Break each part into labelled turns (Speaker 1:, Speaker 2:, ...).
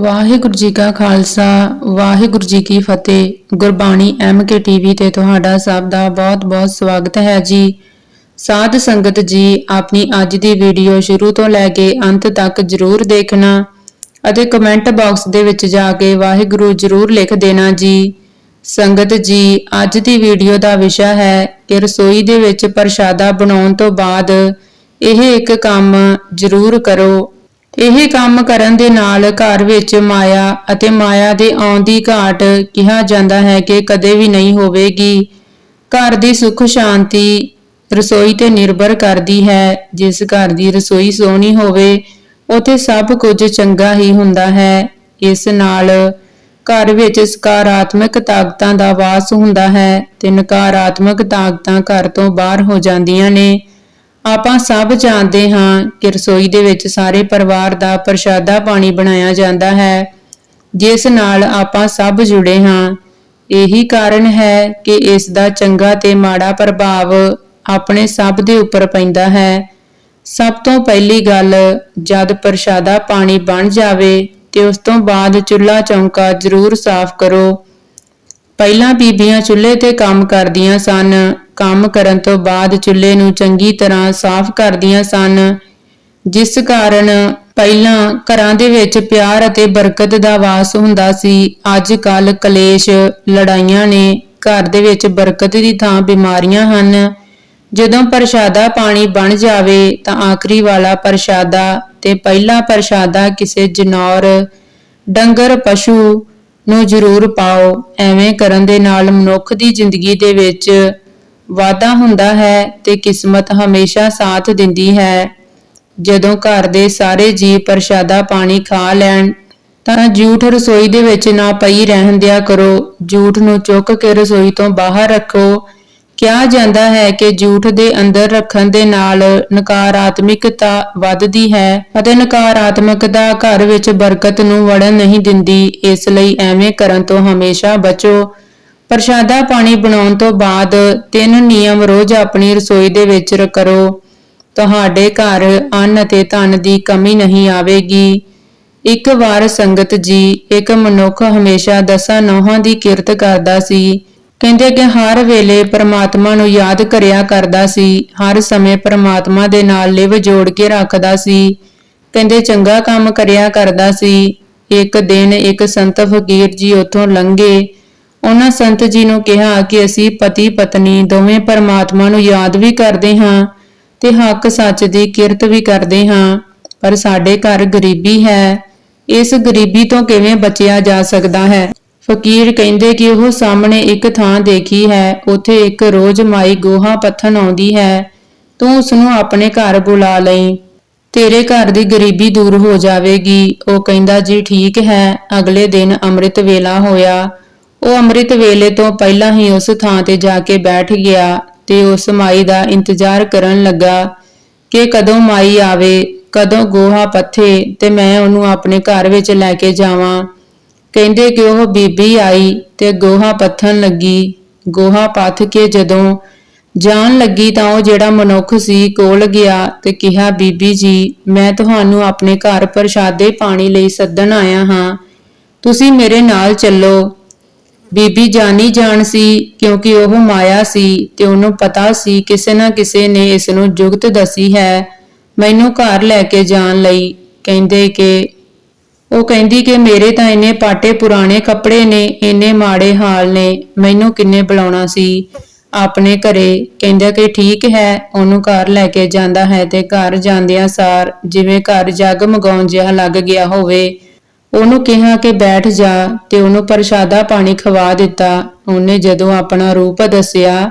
Speaker 1: ਵਾਹਿਗੁਰੂ ਜੀ ਕਾ ਖਾਲਸਾ, ਵਾਹਿਗੁਰੂ ਜੀ ਕੀ ਫਤਿਹ। Gurbani M K TV ਤੇ ਤੁਹਾਡਾ ਸਭ ਦਾ ਬਹੁਤ-ਬਹੁਤ ਸਵਾਗਤ ਹੈ ਜੀ। ਸਾਧ ਸੰਗਤ ਜੀ, ਆਪਣੀ ਅੱਜ ਦੀ ਵੀਡੀਓ ਸ਼ੁਰੂ ਤੋਂ ਲੈ ਕੇ ਅੰਤ ਤੱਕ ਜਰੂਰ ਦੇਖਣਾ ਅਤੇ ਕਮੈਂਟ ਬਾਕਸ ਦੇ ਵਿੱਚ ਜਾ ਕੇ ਵਾਹਿਗੁਰੂ ਜਰੂਰ ਲਿਖ ਦੇਣਾ ਜੀ। ਸੰਗਤ ਜੀ, ਅੱਜ ਦੀ ਵੀਡੀਓ ਦਾ ਵਿਸ਼ਾ ਹੈ ਕਿ ਰਸੋਈ ਦੇ ਵਿੱਚ ਪ੍ਰਸ਼ਾਦਾ ਬਣਾਉਣ ਤੋਂ ਬਾਅਦ ਇਹ ਇੱਕ ਕੰਮ ਜਰੂਰ ਕਰੋ। ਇਹ ਕੰਮ ਕਰਨ ਦੇ ਨਾਲ ਘਰ ਵਿੱਚ ਮਾਇਆ ਅਤੇ ਮਾਇਆ ਦੇ ਆਉਣ ਦੀ ਘਾਟ ਕਿਹਾ ਜਾਂਦਾ ਹੈ ਕਿ ਕਦੇ ਵੀ ਨਹੀਂ ਹੋਵੇਗੀ। ਘਰ ਦੀ ਸੁੱਖ ਸ਼ਾਂਤੀ ਰਸੋਈ ਤੇ ਨਿਰਭਰ ਕਰਦੀ ਹੈ। ਜਿਸ ਘਰ ਦੀ ਰਸੋਈ ਸੋਹਣੀ ਹੋਵੇ, ਉਥੇ ਸਭ ਕੁਝ ਚੰਗਾ ਹੀ ਹੁੰਦਾ ਹੈ। ਇਸ ਨਾਲ ਘਰ ਵਿੱਚ ਸਕਾਰਾਤਮਕ ਤਾਕਤਾਂ ਦਾ ਵਾਸ ਹੁੰਦਾ ਹੈ ਤੇ ਨਕਾਰਾਤਮਕ ਤਾਕਤਾਂ ਘਰ ਤੋਂ ਬਾਹਰ ਹੋ ਜਾਂਦੀਆਂ ਨੇ। ਆਪਾਂ ਸਭ ਜਾਣਦੇ ਹਾਂ ਕਿ ਰਸੋਈ ਦੇ ਵਿੱਚ ਸਾਰੇ ਪਰਿਵਾਰ ਦਾ ਪ੍ਰਸ਼ਾਦਾ ਪਾਣੀ ਬਣਾਇਆ ਜਾਂਦਾ ਹੈ। ਜਿਸ ਨਾਲ ਆਪਾਂ ਸਭ ਜੁੜੇ ਹਾਂ। ਇਹੀ ਕਾਰਨ ਹੈ ਕਿ ਇਸ ਦਾ ਚੰਗਾ ਤੇ ਮਾੜਾ ਪ੍ਰਭਾਵ ਆਪਣੇ ਸਭ ਦੇ ਉੱਪਰ ਪੈਂਦਾ ਹੈ। ਸਭ ਤੋਂ ਪਹਿਲੀ ਗੱਲ, ਜਦ ਪ੍ਰਸ਼ਾਦਾ ਪਾਣੀ ਬਣ ਜਾਵੇ ਤੇ ਉਸ ਤੋਂ ਬਾਅਦ ਚੁੱਲ੍ਹਾ ਚੌਂਕਾ ਜ਼ਰੂਰ ਸਾਫ਼ ਕਰੋ। ਪਹਿਲਾਂ ਬੀਬੀਆਂ ਚੁੱਲ੍ਹੇ ਤੇ ਕੰਮ ਕਰਦੀਆਂ ਸਨ। ਕੰਮ ਕਰਨ ਤੋਂ ਬਾਅਦ ਚੁੱਲ੍ਹੇ ਨੂੰ ਚੰਗੀ ਤਰ੍ਹਾਂ ਸਾਫ਼ ਕਰਦੀਆਂ ਸਨ, ਜਿਸ ਕਾਰਨ ਪਹਿਲਾਂ ਘਰਾਂ ਦੇ ਵਿੱਚ ਪਿਆਰ ਅਤੇ ਬਰਕਤ ਦਾ ਵਾਸ ਹੁੰਦਾ ਸੀ। ਅੱਜ ਕੱਲ ਕਲੇਸ਼ ਲੜਾਈਆਂ ਨੇ ਘਰ ਦੇ ਵਿੱਚ ਬਰਕਤ ਦੀ ਥਾਂ ਬਿਮਾਰੀਆਂ ਹਨ। ਜਦੋਂ ਪ੍ਰਸ਼ਾਦਾ ਪਾਣੀ ਬਣ ਜਾਵੇ ਤਾਂ ਆਖਰੀ ਵਾਲਾ ਪ੍ਰਸ਼ਾਦਾ ਤੇ ਪਹਿਲਾ ਪ੍ਰਸ਼ਾਦਾ ਕਿਸੇ ਜਨੌਰ, ਡੰਗਰ, ਪਸ਼ੂ ਨੂੰ ਜ਼ਰੂਰ ਪਾਓ। ਐਵੇਂ ਕਰਨ ਦੇ ਨਾਲ ਮਨੁੱਖ ਦੀ ਜ਼ਿੰਦਗੀ ਦੇ ਵਿੱਚ ਵਾਧਾ ਹੁੰਦਾ ਹੈ ਤੇ ਕਿਸਮਤ ਹਮੇਸ਼ਾ ਸਾਥ ਦਿੰਦੀ ਹੈ। ਜਦੋਂ ਘਰ ਦੇ ਸਾਰੇ ਜੀ ਪ੍ਰਸ਼ਾਦਾ ਪਾਣੀ ਖਾ ਲੈਣ, ਤਾਂ ਜੂਠ ਰਸੋਈ ਦੇ ਵਿੱਚ ਨਾ ਪਈ ਰਹਿਣ ਦਿਆ ਕਰੋ। ਜੂਠ ਨੂੰ ਚੁੱਕ ਕੇ ਰਸੋਈ ਤੋਂ ਬਾਹਰ ਰੱਖੋ। ਕਿਹਾ ਜਾਂਦਾ ਹੈ ਕਿ ਜੂਠ ਦੇ ਅੰਦਰ ਰੱਖਣ ਦੇ ਨਾਲ ਨਕਾਰਾਤਮਿਕਤਾ ਵੱਧਦੀ ਹੈ ਅਤੇ ਨਕਾਰਾਤਮਕਤਾ ਘਰ ਵਿੱਚ ਬਰਕਤ ਨੂੰ ਵੜਨ ਨਹੀਂ ਦਿੰਦੀ। ਇਸ ਲਈ ਐਵੇਂ ਕਰਨ ਤੋਂ ਹਮੇਸ਼ਾ ਬਚੋ। ਪ੍ਰਸ਼ਾਦਾ ਪਾਣੀ ਬਣਾਉਣ ਤੋਂ ਬਾਅਦ ਤਿੰਨ ਨਿਯਮ ਰੋਜ਼ ਆਪਣੀ ਰਸੋਈ ਦੇ ਵਿੱਚ ਕਰੋ। ਤੁਹਾਡੇ ਘਰ ਅੰਨ ਅਤੇ ਧਨ ਦੀ ਕਮੀ ਨਹੀਂ ਆਵੇਗੀ। ਇੱਕ ਵਾਰ ਸੰਗਤ ਜੀ, ਇੱਕ ਮਨੁੱਖ ਹਮੇਸ਼ਾ ਦਸਾਂ ਨੌਹਾਂ ਦੀ ਕਿਰਤ ਕਰਦਾ ਸੀ। ਕਹਿੰਦੇ ਕਿ ਹਰ ਵੇਲੇ ਪ੍ਰਮਾਤਮਾ ਨੂੰ ਯਾਦ ਕਰਿਆ ਕਰਦਾ ਸੀ। ਹਰ ਸਮੇਂ ਪ੍ਰਮਾਤਮਾ ਦੇ ਨਾਲ ਲਿਵ ਜੋੜ ਕੇ ਰੱਖਦਾ ਸੀ। ਕਹਿੰਦੇ ਚੰਗਾ ਕੰਮ ਕਰਿਆ ਕਰਦਾ ਸੀ। ਇੱਕ ਦਿਨ ਇੱਕ ਸੰਤ ਫਕੀਰ ਜੀ ਉੱਥੋਂ ਲੰਘੇ। ਉਹਨਾਂ ਸੰਤ ਜੀ ਨੂੰ ਕਿਹਾ ਕਿ ਅਸੀਂ ਪਤੀ ਪਤਨੀ ਦੋਵੇਂ ਪਰਮਾਤਮਾ ਨੂੰ ਯਾਦ ਵੀ ਕਰਦੇ ਹਾਂ ਤੇ ਹੱਕ ਸੱਚ ਦੀ ਕਿਰਤ ਵੀ ਕਰਦੇ ਹਾਂ, ਪਰ ਸਾਡੇ ਘਰ ਗਰੀਬੀ ਹੈ। ਇਸ ਗਰੀਬੀ ਤੋਂ ਕਿਵੇਂ ਬਚਿਆ ਜਾ ਸਕਦਾ ਹੈ? ਫਕੀਰ ਕਹਿੰਦੇ ਕਿ ਉਹ ਸਾਹਮਣੇ ਇੱਕ ਥਾਂ ਦੇਖੀ ਹੈ, ਉੱਥੇ ਇੱਕ ਰੋਜ਼ ਮਾਈ ਗੋਹਾ ਪੱਥਨ ਆਉਂਦੀ ਹੈ। ਤੂੰ ਉਸ ਨੂੰ ਆਪਣੇ ਘਰ ਬੁਲਾ ਲਈ। ਤੇਰੇ ਘਰ ਦੀ ਗਰੀਬੀ ਦੂਰ ਹੋ ਜਾਵੇਗੀ। ਉਹ ਕਹਿੰਦਾ, ਜੀ ਠੀਕ ਹੈ, ਅਗਲੇ ਦਿਨ ਅੰਮ੍ਰਿਤ ਵੇਲਾ ਹੋਇਆ। ਉਹ ਅੰਮ੍ਰਿਤ ਵੇਲੇ ਤੋਂ ਪਹਿਲਾਂ ਹੀ ਉਸ ਥਾਂ ਤੇ ਜਾ ਕੇ ਬੈਠ ਗਿਆ ਤੇ ਉਸ ਮਾਈ ਦਾ ਇੰਤਜ਼ਾਰ ਕਰਨ ਲੱਗਾ ਕਿ ਕਦੋਂ ਮਾਈ ਆਵੇ, ਕਦੋਂ ਗੋਹਾ ਪੱਥੇ ਤੇ ਮੈਂ ਉਹਨੂੰ ਆਪਣੇ ਘਰ ਵਿੱਚ ਲੈ ਕੇ ਜਾਵਾਂ। ਕਹਿੰਦੇ ਕਿ ਉਹ ਬੀਬੀ ਆਈ ਤੇ ਗੋਹਾ ਪੱਥਣ ਲੱਗੀ। ਗੋਹਾ ਪੱਥ ਕੇ ਜਦੋਂ ਜਾਣ ਲੱਗੀ ਤਾਂ ਉਹ ਜਿਹੜਾ ਮਨੁੱਖ ਸੀ ਕੋਲ ਗਿਆ ਤੇ ਕਿਹਾ, ਬੀਬੀ ਜੀ, ਮੈਂ ਤੁਹਾਨੂੰ ਆਪਣੇ ਘਰ ਪ੍ਰਸ਼ਾਦੇ ਪਾਣੀ ਲਈ ਸੱਦਣ ਆਇਆ ਹਾਂ। ਤੁਸੀਂ ਮੇਰੇ ਨਾਲ ਚੱਲੋ। ਬੀਬੀ ਜਾਣੀ ਜਾਣ ਸੀ, ਕਿਉਂਕਿ ਉਹ ਮਾਇਆ ਸੀ ਤੇ ਉਹਨੂੰ ਪਤਾ ਸੀ ਕਿਸੇ ਨਾ ਕਿਸੇ ਨੇ ਇਸ ਨੂੰ ਜੁਗਤ ਦਸੀ ਹੈ। ਮੈਨੂੰ ਘਰ ਲੈ ਕੇ ਜਾਣ ਲਈ ਕਹਿੰਦੇ ਕਿ, ਉਹ ਕਹਿੰਦੀ ਕਿ ਮੇਰੇ ਤਾਂ ਇੰਨੇ ਪਾਟੇ ਪੁਰਾਣੇ ਕੱਪੜੇ ਨੇ, ਇੰਨੇ ਮਾੜੇ ਹਾਲ ਨੇ, ਮੈਨੂੰ ਕਿੰਨੇ ਬੁਲਾਉਣਾ ਸੀ? ਆਪਣੇ ਘਰੇ ਕਹਿੰਦਾ ਕਿ ਠੀਕ ਹੈ, ਉਹਨੂੰ ਘਰ ਲੈ ਕੇ ਜਾਂਦਾ ਹੈ ਤੇ ਘਰ ਜਾਂਦਿਆਂ ਸਾਰ ਜਿਵੇਂ ਘਰ ਜਗਮਗਾਉਣ ਜਿਹਾ ਲੱਗ ਗਿਆ ਹੋਵੇ ਉਹਨੂੰ ਕਿਹਾ ਕਿ ਬੈਠ ਜਾ ਤੇ ਉਹਨੂੰ ਪ੍ਰਸ਼ਾਦਾ ਪਾਣੀ ਖਵਾ ਦਿੱਤਾ। ਉਹਨੇ ਜਦੋਂ ਆਪਣਾ ਰੂਪ ਦੱਸਿਆ,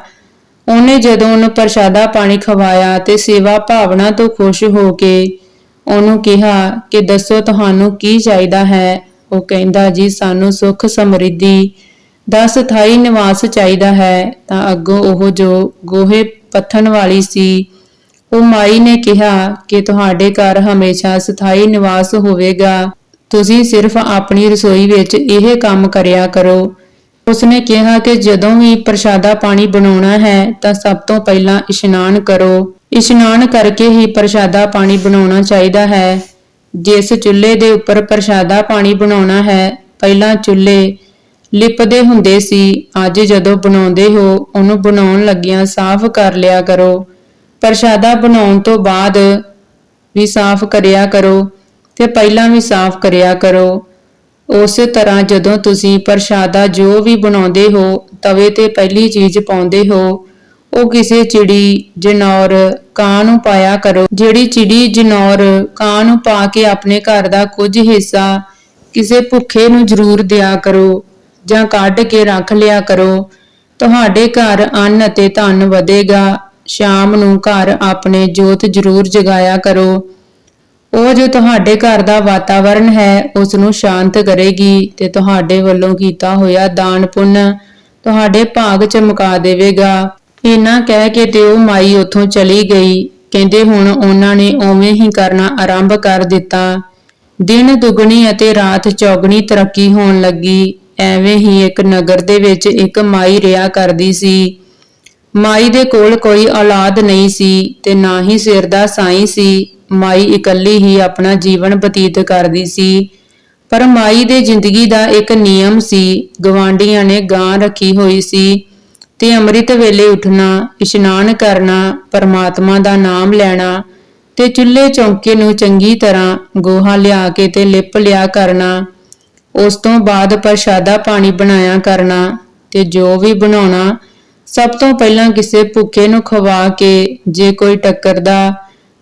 Speaker 1: ਉਹਨੇ ਜਦੋਂ ਉਹਨੂੰ ਪ੍ਰਸ਼ਾਦਾ ਪਾਣੀ ਖਵਾਇਆ ਤੇ ਸੇਵਾ ਭਾਵਨਾ ਤੋਂ ਖੁਸ਼ ਹੋ ਕੇ ਉਹਨੂੰ ਕਿਹਾ ਕਿ ਦੱਸੋ ਤੁਹਾਨੂੰ ਕੀ ਚਾਹੀਦਾ ਹੈ? ਉਹ ਕਹਿੰਦਾ, ਜੀ, ਸਾਨੂੰ ਸੁੱਖ ਸਮਰਿੱਧੀ ਦਾ ਸਥਾਈ ਨਿਵਾਸ ਚਾਹੀਦਾ ਹੈ। ਤਾਂ ਅੱਗੋਂ ਉਹ ਜੋ ਗੋਹੇ ਪੱਥਣ ਵਾਲੀ ਸੀ, ਉਹ ਮਾਈ ਨੇ ਕਿਹਾ ਕਿ ਤੁਹਾਡੇ ਘਰ ਹਮੇਸ਼ਾ ਸਥਾਈ ਨਿਵਾਸ ਹੋਵੇਗਾ। ਤੁਸੀਂ ਸਿਰਫ ਆਪਣੀ ਰਸੋਈ ਵਿੱਚ ਇਹ ਕੰਮ ਕਰਿਆ ਕਰੋ। ਉਸਨੇ ਕਿਹਾ ਕਿ ਜਦੋਂ ਵੀ ਪ੍ਰਸ਼ਾਦਾ ਪਾਣੀ ਬਣਾਉਣਾ ਹੈ, ਤਾਂ ਸਭ ਤੋਂ ਪਹਿਲਾਂ ਇਸ਼ਨਾਨ ਕਰੋ। ਇਸ਼ਨਾਨ ਕਰਕੇ ਹੀ ਪ੍ਰਸ਼ਾਦਾ ਪਾਣੀ ਬਣਾਉਣਾ ਚਾਹੀਦਾ ਹੈ। ਜਿਸ ਚੁੱਲ੍ਹੇ ਦੇ ਉੱਪਰ ਪ੍ਰਸ਼ਾਦਾ ਪਾਣੀ ਬਣਾਉਣਾ ਹੈ, ਪਹਿਲਾਂ ਚੁੱਲ੍ਹੇ ਲਿਪਦੇ ਹੁੰਦੇ ਸੀ। ਅੱਜ ਜਦੋਂ ਬਣਾਉਂਦੇ ਹੋ, ਉਹਨੂੰ ਬਣਾਉਣ ਲੱਗਿਆਂ ਸਾਫ਼ ਕਰ ਲਿਆ ਕਰੋ। ਪ੍ਰਸ਼ਾਦਾ ਬਣਾਉਣ ਤੋਂ ਬਾਅਦ ਵੀ ਸਾਫ਼ ਕਰਿਆ ਕਰੋ। ਤੇ ਪਹਿਲਾਂ ਵੀ ਸਾਫ਼ ਕਰਿਆ ਕਰੋ। ਉਸੇ ਤਰ੍ਹਾਂ ਜਦੋਂ ਤੁਸੀਂ ਪ੍ਰਸ਼ਾਦਾ ਜੋ ਵੀ ਬਣਾਉਂਦੇ ਹੋ, ਤਵੇ ਤੇ ਪਹਿਲੀ ਚੀਜ਼ ਪਾਉਂਦੇ ਹੋ, ਉਹ ਕਿਸੇ ਚਿੜੀ, ਜਨੌਰ, ਕਾਂ ਨੂੰ ਪਾਇਆ ਕਰੋ। ਜਿਹੜੀ ਚਿੜੀ, ਜਨੌਰ, ਕਾਂ ਨੂੰ ਪਾ ਕੇ ਆਪਣੇ ਘਰ ਦਾ ਕੁਝ ਹਿੱਸਾ ਕਿਸੇ ਭੁੱਖੇ ਨੂੰ ਜ਼ਰੂਰ ਦਿਆ ਕਰੋ ਜਾਂ ਕੱਢ ਕੇ ਰੱਖ ਲਿਆ ਕਰੋ, ਤੁਹਾਡੇ ਘਰ ਅੰਨ ਅਤੇ ਧਨ ਵਧੇਗਾ। ਸ਼ਾਮ ਨੂੰ ਘਰ ਆਪਣੇ ਜੋਤ ਜ਼ਰੂਰ ਜਗਾਇਆ ਕਰੋ। ਉਹ ਜੋ ਤੁਹਾਡੇ ਘਰ ਦਾ ਵਾਤਾਵਰਣ ਹੈ ਉਸ ਨੂੰ ਸ਼ਾਂਤ ਕਰੇਗੀ ਤੇ ਤੁਹਾਡੇ ਵੱਲੋਂ ਕੀਤਾ ਹੋਇਆ ਦਾਨ ਪੁੰਨ ਤੁਹਾਡੇ ਭਾਗ ਚਮਕਾ ਦੇਵੇਗਾ। ਇਹਨਾਂ ਕਹਿ ਕੇ ਤੇ ਉਹ ਮਾਈ ਉੱਥੋਂ ਚਲੀ ਗਈ। ਕਹਿੰਦੇ ਹੁਣ ਉਹਨਾਂ ਨੇ ਉਵੇਂ ਹੀ ਕਰਨਾ ਆਰੰਭ ਕਰ ਦਿੱਤਾ। ਦਿਨ ਦੁਗਣੀ ਅਤੇ ਰਾਤ ਚੌਗਣੀ ਤਰੱਕੀ ਹੋਣ ਲੱਗੀ। ਐਵੇਂ ਹੀ ਇੱਕ ਨਗਰ ਦੇ ਵਿੱਚ ਇੱਕ ਮਾਈ ਰਿਆ ਕਰਦੀ ਸੀ। ਮਾਈ ਦੇ ਕੋਲ ਕੋਈ ਔਲਾਦ ਨਹੀਂ ਸੀ ਤੇ ਨਾ ਹੀ ਸਿਰ ਦਾ ਸਾਈਂ ਸੀ। ਮਾਈ ਇਕੱਲੀ ਹੀ ਆਪਣਾ ਜੀਵਨ ਬਤੀਤ ਕਰਦੀ ਸੀ। ਪਰ ਮਾਈ ਦੇ ਜ਼ਿੰਦਗੀ ਦਾ ਇੱਕ ਨਿਯਮ ਸੀ ਗਵਾਂਡੀਆਂ ਨੇ ਗਾਂ ਰੱਖੀ ਹੋਈ ਸੀ ਤੇ ਅੰਮ੍ਰਿਤ ਵੇਲੇ ਉੱਠਣਾ, ਇਸ਼ਨਾਨ ਕਰਨਾ, ਪਰਮਾਤਮਾ ਦਾ ਨਾਮ ਲੈਣਾ ਤੇ ਚੁੱਲ੍ਹੇ ਚੌਂਕੇ ਨੂੰ ਚੰਗੀ ਤਰ੍ਹਾਂ ਗੋਹਾ ਲਿਆ ਕੇ ਤੇ ਲਿਪ ਲਿਆ ਕਰਨਾ, ਉਸ ਤੋਂ ਬਾਅਦ ਪ੍ਰਸ਼ਾਦਾ ਪਾਣੀ ਬਣਾਇਆ ਕਰਨਾ ਤੇ ਜੋ ਵੀ ਬਣਾਉਣਾ, ਸਭ ਤੋਂ ਪਹਿਲਾਂ ਕਿਸੇ ਭੁੱਖੇ ਨੂੰ ਖਵਾ ਕੇ ਜੇ ਕੋਈ ਟੱਕਰਦਾ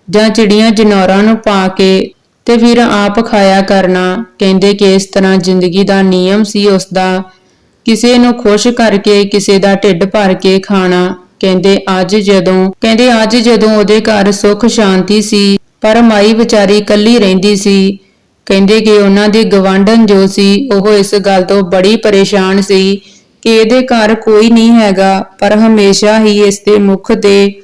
Speaker 1: ਜਾਂ ਚਿੜੀਆਂ ਜਨੌਰਾਂ ਨੂੰ ਪਾ ਕੇ ਤੇ ਫਿਰ ਆਪ ਖਾਇਆ ਕਰਨਾ, ਕਹਿੰਦੇ ਕਿ ਇਸ ਤਰ੍ਹਾਂ ਜ਼ਿੰਦਗੀ ਦਾ ਨਿਯਮ ਸੀ ਉਸ ਦਾ ਕਿਸੇ ਨੂੰ ਖੁਸ਼ ਕਰਕੇ, ਕਿਸੇ ਦਾ ਢਿੱਡ ਭਰ ਕੇ ਖਾਣਾ, ਕਹਿੰਦੇ ਅੱਜ ਜਦੋਂ, ਕਹਿੰਦੇ ਅੱਜ ਜਦੋਂ ਉਹਦੇ ਘਰ ਸੁੱਖ ਸ਼ਾਂਤੀ ਸੀ, ਪਰ ਮਾਈ ਵਿਚਾਰੀ ਇਕੱਲੀ ਰਹਿੰਦੀ ਸੀ। ਕਹਿੰਦੇ ਕਿ ਉਹਨਾਂ ਦੀ ਗਵਾਂਢਣ ਜੋ ਸੀ, ਉਹ ਇਸ ਗੱਲ ਤੋਂ ਬੜੀ ਪਰੇਸ਼ਾਨ ਸੀ ਕਿ ਇਹਦੇ ਘਰ ਕੋਈ ਨਹੀਂ ਹੈਗਾ, ਪਰ ਹਮੇਸ਼ਾ ਹੀ ਇਸ ਦੇ ਮੁਖ ਤੇ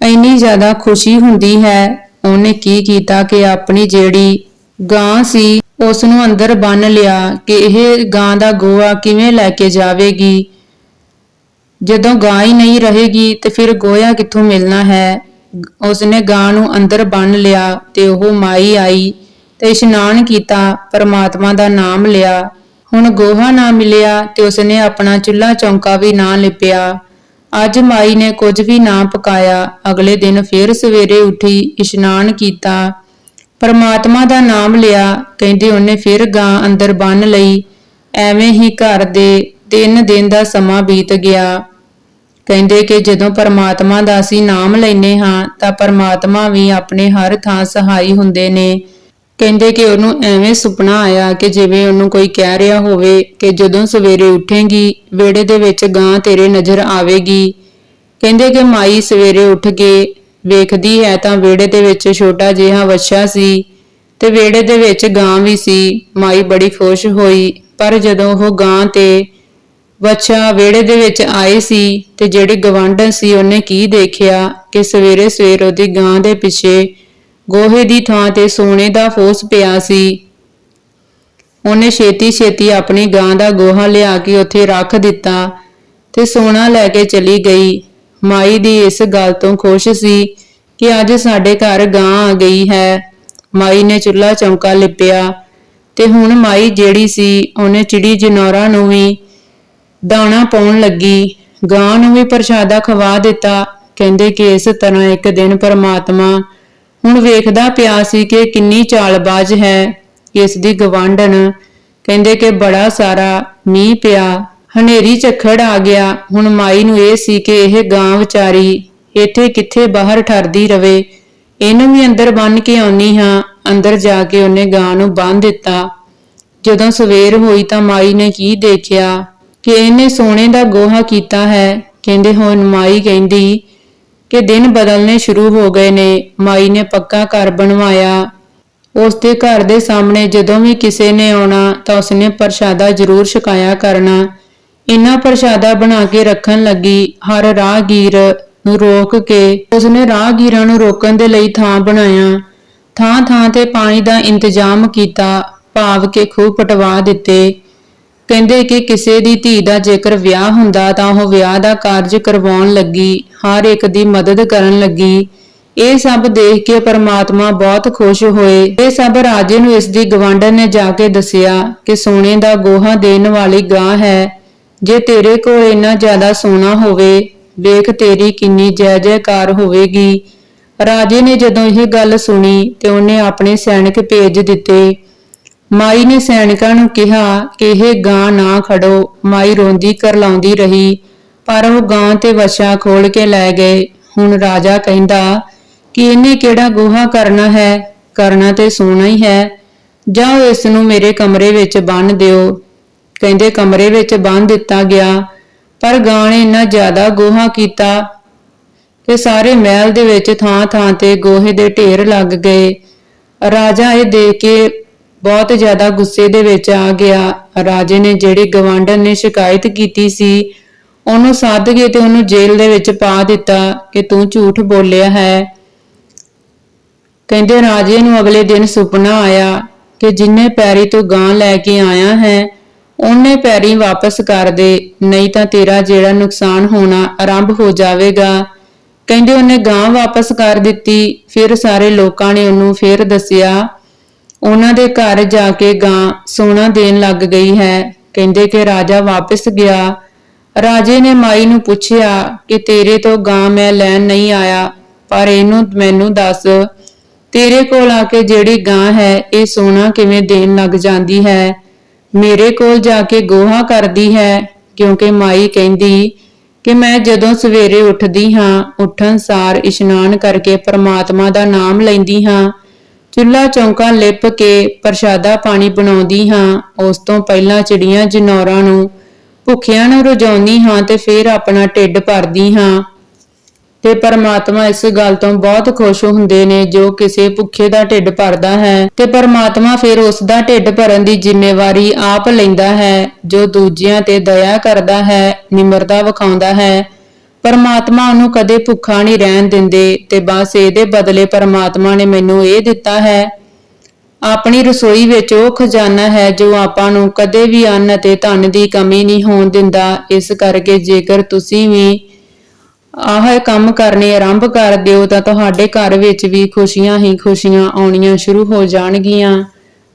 Speaker 1: ਇੰਨੀ ਜ਼ਿਆਦਾ ਖੁਸ਼ੀ ਹੁੰਦੀ ਹੈ। ਉਹਨੇ ਕੀ ਕੀਤਾ ਕਿ ਆਪਣੀ ਜਿਹੜੀ ਗਾਂ ਸੀ ਉਸ ਨੂੰ ਅੰਦਰ ਬੰਨ ਲਿਆ ਕਿ ਇਹ ਗਾਂ ਦਾ ਗੋਆ ਕਿਵੇਂ ਲੈ ਕੇ ਜਾਵੇਗੀ। ਜਦੋਂ ਗਾਂ ਹੀ ਨਹੀਂ ਰਹੇਗੀ ਤੇ ਫਿਰ ਗੋਇਆ ਕਿੱਥੋਂ ਮਿਲਣਾ ਹੈ? ਉਸਨੇ ਗਾਂ ਨੂੰ ਅੰਦਰ ਬੰਨ ਲਿਆ ਤੇ ਉਹ ਮਾਈ ਆਈ ਤੇ ਇਸ਼ਨਾਨ ਕੀਤਾ, ਪਰਮਾਤਮਾ ਦਾ ਨਾਮ ਲਿਆ। ਹੁਣ ਗੋਹਾ ਨਾ ਮਿਲਿਆ ਤੇ ਉਸਨੇ ਆਪਣਾ ਚੁੱਲ੍ਹਾ ਚੌਂਕਾ ਵੀ ਨਾ ਲਿਪਿਆ। ਅੱਜ ਮਾਈ ਨੇ ਕੁਝ ਵੀ ਨਾ ਪਕਾਇਆ, ਅਗਲੇ ਦਿਨ ਫੇਰ ਸਵੇਰੇ ਉੱਠੀ, ਇਸ਼ਨਾਨ ਕੀਤਾ। ਪਰਮਾਤਮਾ ਦਾ ਨਾਮ ਲਿਆ, ਕਹਿੰਦੇ ਉਹਨੇ ਫਿਰ ਗਾਂ ਅੰਦਰ ਬੰਨ ਲਈ। ਐਵੇਂ ਹੀ ਘਰ ਦੇ ਤਿੰਨ ਦਿਨ ਦਾ ਸਮਾਂ ਬੀਤ ਗਿਆ। ਕਹਿੰਦੇ ਕਿ ਜਦੋਂ ਪਰਮਾਤਮਾ ਦਾ ਅਸੀਂ ਨਾਮ ਲੈਨੇ ਹਾਂ, ਤਾਂ ਪਰਮਾਤਮਾ ਵੀ ਆਪਣੇ ਹਰ ਥਾਂ ਸਹਾਈ ਹੁੰਦੇ ਨੇ। ਕਹਿੰਦੇ ਕਿ ਉਹਨੂੰ ਐਵੇਂ ਸੁਪਨਾ ਆਇਆ ਕਿ ਜਿਵੇਂ ਉਹਨੂੰ ਕੋਈ ਕਹਿ ਰਿਹਾ ਹੋਵੇ ਕਿ ਜਦੋਂ ਸਵੇਰੇ ਉੱਠੇਗੀ, ਵਿਹੜੇ ਦੇ ਵਿੱਚ ਗਾਂ ਤੇਰੇ ਨਜ਼ਰ ਆਵੇਗੀ। ਕਹਿੰਦੇ ਕਿ ਮਾਈ ਸਵੇਰੇ ਉੱਠ ਕੇ ਵੇਖਦੀ ਹੈ ਤਾਂ ਵਿਹੜੇ ਦੇ ਵਿੱਚ ਛੋਟਾ ਜਿਹਾ ਵੱਛਾ ਸੀ ਤੇ ਵਿਹੜੇ ਦੇ ਵਿੱਚ ਗਾਂ ਵੀ ਸੀ। ਮਾਈ ਬੜੀ ਖੁਸ਼ ਹੋਈ, ਪਰ ਜਦੋਂ ਉਹ ਗਾਂ ਤੇ ਵੱਛਾ ਵਿਹੜੇ ਦੇ ਵਿੱਚ ਆਏ ਸੀ ਤੇ ਜਿਹੜੀ ਗਵਾਂਢਣ ਸੀ ਉਹਨੇ ਕੀ ਦੇਖਿਆ ਕਿ ਸਵੇਰੇ ਸਵੇਰ ਉਹਦੀ ਗਾਂ ਦੇ ਪਿੱਛੇ ਗੋਹੇ ਦੀ ਥਾਂ ਤੇ ਸੋਨੇ ਦਾ ਫੋਸ ਪਿਆ ਸੀ। ਉਹਨੇ ਛੇਤੀ ਛੇਤੀ ਆਪਣੀ ਗਾਂ ਦਾ ਗੋਹਾ ਲਿਆ ਕੇ ਉੱਥੇ ਰੱਖ ਦਿੱਤਾ ਤੇ ਸੋਨਾ ਲੈ ਕੇ ਚਲੀ ਗਈ। ਮਾਈ ਦੀ ਇਸ ਗੱਲ ਤੋਂ ਖੁਸ਼ ਸੀ ਕਿ ਅੱਜ ਸਾਡੇ ਘਰ ਗਾਂ ਆ ਗਈ ਹੈ। ਮਾਈ ਨੇ ਚੁੱਲ੍ਹਾ ਚੌਂਕਾ ਲਿਪਿਆ ਤੇ ਹੁਣ ਮਾਈ ਜਿਹੜੀ ਸੀ, ਉਹਨੇ ਚਿੜੀ ਜਨੌਰਾਂ ਨੂੰ ਵੀ ਦਾਣਾ ਪਾਉਣ ਲੱਗੀ। ਗਾਂ ਨੂੰ ਵੀ ਪ੍ਰਸ਼ਾਦਾ ਖਵਾ ਦਿੱਤਾ। ਕਹਿੰਦੇ ਕਿ ਇਸ ਤਰ੍ਹਾਂ ਇੱਕ ਦਿਨ ਪਰਮਾਤਮਾ ਹੁਣ ਵੇਖਦਾ ਪਿਆ ਸੀ ਕਿ ਕਿੰਨੀ ਚਾਲਬਾਜ਼ ਹੈ ਇਸ ਦੀ ਗਵਾਂਢਣ। ਕਹਿੰਦੇ ਕਿ ਬੜਾ ਸਾਰਾ ਮੀਂਹ ਪਿਆ, ਹਨੇਰੀ ਝੱਖੜ ਆ ਗਿਆ। ਹੁਣ ਮਾਈ ਨੂੰ ਇਹ ਸੀ ਕਿ ਇਹ ਗਾਂ ਵਿਚਾਰੀ ਇੱਥੇ ਕਿੱਥੇ ਬਾਹਰ ਠਰਦੀ ਰਵੇ। ਇਹਨੂੰ ਵੀ ਅੰਦਰ ਬੰਨ ਕੇ ਆਉਣੀ ਹਾਂ। ਅੰਦਰ ਜਾ ਕੇ ਉਹਨੇ ਗਾਂ ਨੂੰ ਬੰਨ ਦਿੱਤਾ। ਜਦੋਂ ਸਵੇਰ ਹੋਈ ਤਾਂ ਮਾਈ ਨੇ ਕੀ ਦੇਖਿਆ? ਕਿ ਇਹਨੇ ਸੋਨੇ ਦਾ ਗੋਹਾ ਕੀਤਾ ਹੈ। ਕਹਿੰਦੇ ਹੁਣ ਮਾਈ ਕਹਿੰਦੀ ਕਿ ਦਿਨ ਬਦਲਨੇ ਸ਼ੁਰੂ ਹੋ ਗਏ ਨੇ, ਮਾਈ ਨੇ ਪੱਕਾ ਘਰ ਬਣਵਾਇਆ। ਉਸ ਦੇ ਘਰ ਦੇ ਸਾਹਮਣੇ ਜਦੋਂ ਵੀ ਕਿਸੇ ਨੇ ਆਉਣਾ ਤਾਂ ਉਸਨੇ ਪ੍ਰਸ਼ਾਦਾ ਜ਼ਰੂਰ ਛਕਾਇਆ ਕਰਨਾ। ਇੰਨਾ ਪ੍ਰਸ਼ਾਦਾ ਬਣਾ ਕੇ ਰੱਖਣ ਲੱਗੀ, ਹਰ ਰਾਹਗੀਰ ਨੂੰ ਰੋਕ ਕੇ ਉਸਨੇ ਰਾਹਗੀਰਾਂ ਨੂੰ ਰੋਕਣ ਦੇ ਲਈ ਥਾਂ ਬਣਾਇਆ। ਥਾਂ ਥਾਂ ਤੇ ਪਾਣੀ ਦਾ ਇੰਤਜ਼ਾਮ ਕੀਤਾ, ਭਾਵ ਕੇ ਖੂਹ ਪਟਵਾ ਦਿੱਤੇ। ਕਹਿੰਦੇ ਕਿ ਕਿਸੇ ਦੀ ਧੀ ਦਾ ਜੇਕਰ ਵਿਆਹ ਹੁੰਦਾ ਤਾਂ ਉਹ ਵਿਆਹ ਦਾ ਕਾਰਜ ਕਰਵਾਉਣ ਲੱਗੀ। ਹਰ ਇੱਕ ਦੀ ਮਦਦ ਕਰਨ ਲੱਗੀ। ਇਹ ਸਭ ਦੇਖ ਕੇ ਪਰਮਾਤਮਾ ਬਹੁਤ ਖੁਸ਼ ਹੋਏ। ਇਹ ਸਭ ਰਾਜੇ ਨੂੰ ਇਸ ਦੀ ਗਵਾਂਢਣ ਨੇ ਜਾ ਕੇ ਦੱਸਿਆ ਕਿ ਸੋਨੇ ਦਾ ਗੋਹਾ ਦੇਣ ਵਾਲੀ ਗਾਂ ਹੈ। ਜੇ ਤੇਰੇ ਕੋਲ ਇੰਨਾ ਜ਼ਿਆਦਾ ਸੋਨਾ ਹੋਵੇ, ਵੇਖ ਤੇਰੀ ਕਿੰਨੀ ਜੈ ਜੈਕਾਰ ਹੋਵੇਗੀ। ਰਾਜੇ ਨੇ ਜਦੋਂ ਇਹ ਗੱਲ ਸੁਣੀ ਤੇ ਉਹਨੇ ਆਪਣੇ ਸੈਨਿਕ ਭੇਜ ਦਿੱਤੇ। ਮਾਈ ਨੇ ਸੈਨਿਕਾਂ ਨੂੰ ਕਿਹਾ ਕਿ ਇਹ ਗਾਂ ਨਾ ਖੜੋ। ਮਾਈ ਰੋਂਦੀ ਕਰਲਾਉਂਦੀ ਰਹੀ। ਪਰ ਉਹ ਗਾਂ ਤੇ ਵਛਾ ਖੋਲ ਕੇ ਲੈ ਗਏ। ਹੁਣ ਰਾਜਾ ਕਹਿੰਦਾ, ਕਿ ਇਹਨੇ ਕਿਹੜਾ ਗੋਹਾ ਕਰਨਾ ਹੈ? ਕਰਨਾ ਤੇ ਸੋਨਾ ਹੀ ਹੈ। ਜਾਓ ਇਸ ਨੂੰ ਮੇਰੇ ਕਮਰੇ ਵਿੱਚ ਬੰਨ ਦਿਓ? ਕਹਿੰਦੇ, ਕਮਰੇ ਵਿੱਚ ਬੰਨ ਦਿੱਤਾ ਗਿਆ, ਪਰ ਗਾਂ ਨੇ ਇੰਨਾ ਜ਼ਿਆਦਾ ਗੋਹਾ ਕੀਤਾ ਕਿ ਸਾਰੇ ਮਹਿਲ ਦੇ ਵਿੱਚ ਥਾਂ-ਥਾਂ ਤੇ ਗੋਹੇ ਦੇ ਢੇਰ ਲੱਗ ਗਏ। ਰਾਜਾ ਇਹ ਦੇਖ ਕੇ ਬਹੁਤ ਜ਼ਿਆਦਾ ਗੁੱਸੇ ਦੇ ਵਿੱਚ ਆ ਗਿਆ। ਰਾਜੇ ਨੇ ਜਿਹੜੀ ਗਵਾਂਢਣ ਨੇ ਸ਼ਿਕਾਇਤ ਕੀਤੀ ਸੀ ਉਹਨੂੰ ਸੱਦ ਕੇ ਤੇ ਉਹਨੂੰ ਜੇਲ੍ਹ ਦੇ ਵਿੱਚ ਪਾ ਦਿੱਤਾ ਕਿ ਤੂੰ ਝੂਠ ਬੋਲਿਆ ਹੈ। ਕਹਿੰਦੇ ਰਾਜੇ ਨੂੰ ਅਗਲੇ ਦਿਨ ਸੁਪਨਾ ਆਇਆ ਕਿ ਜਿੰਨੇ ਪੈਰੀ ਤੂੰ ਗਾਂ ਲੈ ਕੇ ਆਇਆ ਹੈ, ਉਹਨੇ ਪੈਰੀ ਵਾਪਸ ਕਰ ਦੇ, ਨਹੀਂ ਤਾਂ ਤੇਰਾ ਜਿਹੜਾ ਨੁਕਸਾਨ ਹੋਣਾ ਆਰੰਭ ਹੋ ਜਾਵੇਗਾ। ਕਹਿੰਦੇ ਉਹਨੇ ਗਾਂ ਵਾਪਸ ਕਰ ਦਿੱਤੀ, ਫਿਰ ਸਾਰੇ ਲੋਕਾਂ ਨੇ ਉਹਨੂੰ ਫਿਰ ਦੱਸਿਆ, ਉਹਨਾਂ ਦੇ ਘਰ ਜਾ ਕੇ ਗਾਂ ਸੋਨਾ ਦੇਣ ਲੱਗ ਗਈ ਹੈ। ਕਹਿੰਦੇ ਕਿ ਰਾਜਾ ਵਾਪਸ ਗਿਆ ਰਾਜੇ ਨੇ ਮਾਈ ਨੂੰ ਪੁੱਛਿਆ ਕਿ ਤੇਰੇ ਤੋਂ ਗਾਂ ਮੈਂ ਲੈਣ ਨਹੀਂ ਆਇਆ, ਪਰ ਇਹਨੂੰ ਮੈਨੂੰ ਦੱਸ। ਤੇਰੇ ਕੋਲ ਆ ਕੇ ਜਿਹੜੀ ਗਾਂ ਹੈ, ਇਹ ਸੋਨਾ ਕਿਵੇਂ ਦੇਣ ਲੱਗ ਜਾਂਦੀ ਹੈ? ਮੇਰੇ ਕੋਲ ਜਾ ਕੇ ਗੋਹਾ ਕਰਦੀ ਹੈ, ਕਿਉਂਕਿ ਮਾਈ ਕਹਿੰਦੀ ਕਿ ਮੈਂ ਜਦੋਂ ਸਵੇਰੇ ਉੱਠਦੀ ਹਾਂ, ਉੱਠਣ ਸਾਰ ਇਸ਼ਨਾਨ ਕਰਕੇ ਪ੍ਰਮਾਤਮਾ ਦਾ ਨਾਮ ਲੈਂਦੀ ਹਾਂ। ਚੁੱਲ੍ਹਾ ਚੌਂਕਾ ਲਿਪ ਕੇ ਪ੍ਰਸ਼ਾਦਾ ਪਾਣੀ ਬਣਾਉਂਦੀ ਹਾਂ, ਉਸ ਤੋਂ ਪਹਿਲਾਂ ਚਿੜੀਆਂ ਜਨੌਰਾਂ ਨੂੰ ਭੁੱਖਿਆਂ ਨੂੰ ਰਜਾਉਂਦੀ ਹਾਂ ਤੇ ਫਿਰ ਆਪਣਾ ਢਿੱਡ ਭਰਦੀ ਹਾਂ। ਤੇ ਪਰਮਾਤਮਾ ਇਸ ਗੱਲ ਤੋਂ ਬਹੁਤ ਖੁਸ਼ ਹੁੰਦੇ ਨੇ, ਜੋ ਕਿਸੇ ਭੁੱਖੇ ਦਾ ਢਿੱਡ ਭਰਦਾ ਹੈ। ਤੇ ਪਰਮਾਤਮਾ ਫਿਰ ਉਸ ਦਾ ਢਿੱਡ ਭਰਨ ਦੀ ਜ਼ਿੰਮੇਵਾਰੀ ਆਪ ਲੈਂਦਾ ਹੈ, ਜੋ ਦੂਜਿਆਂ ਤੇ ਦਇਆ ਕਰਦਾ ਹੈ, ਨਿਮਰਤਾ ਵਿਖਾਉਂਦਾ ਹੈ। ਪਰਮਾਤਮਾ ਉਹਨੂੰ ਕਦੇ ਭੁੱਖਾ ਨਹੀਂ ਰਹਿਣ ਦਿੰਦੇ, ਤੇ ਬਸ ਇਹਦੇ ਬਦਲੇ ਪਰਮਾਤਮਾ ਨੇ ਮੈਨੂੰ ਇਹ ਦਿੱਤਾ ਹੈ ਆਪਣੀ ਰਸੋਈ ਵਿੱਚ ਉਹ ਖਜ਼ਾਨਾ ਹੈ ਜੋ ਆਪਾਂ ਨੂੰ ਕਦੇ ਵੀ ਅੰਨ ਅਤੇ ਧਨ ਦੀ ਕਮੀ ਨਹੀਂ ਹੋਣ ਦਿੰਦਾ। ਇਸ ਕਰਕੇ ਜੇਕਰ ਤੁਸੀਂ ਵੀ ਆਹ ਕੰਮ ਕਰਨੇ ਆਰੰਭ ਕਰ ਦਿਓ ਤਾਂ ਤੁਹਾਡੇ ਘਰ ਵਿੱਚ ਵੀ ਖੁਸ਼ੀਆਂ ਹੀ ਖੁਸ਼ੀਆਂ ਆਉਣੀਆਂ ਸ਼ੁਰੂ ਹੋ ਜਾਣਗੀਆਂ।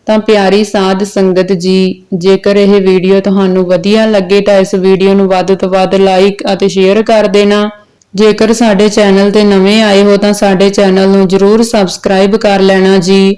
Speaker 1: ਤਾਂ ਪਿਆਰੀ ਸਾਧ ਸੰਗਤ ਜੀ, ਜੇਕਰ ਇਹ ਵੀਡੀਓ ਤੁਹਾਨੂੰ ਵਧੀਆ ਲੱਗੇ ਤਾਂ ਇਸ ਵੀਡੀਓ ਨੂੰ ਵੱਧ ਤੋਂ ਵੱਧ ਲਾਈਕ ਅਤੇ ਸ਼ੇਅਰ ਕਰ ਦੇਣਾ। ਜੇਕਰ ਸਾਡੇ ਚੈਨਲ ਤੇ ਨਵੇਂ ਆਏ ਹੋ ਤਾਂ ਸਾਡੇ ਚੈਨਲ ਨੂੰ ਜਰੂਰ ਸਬਸਕ੍ਰਾਈਬ ਕਰ ਲੈਣਾ ਜੀ।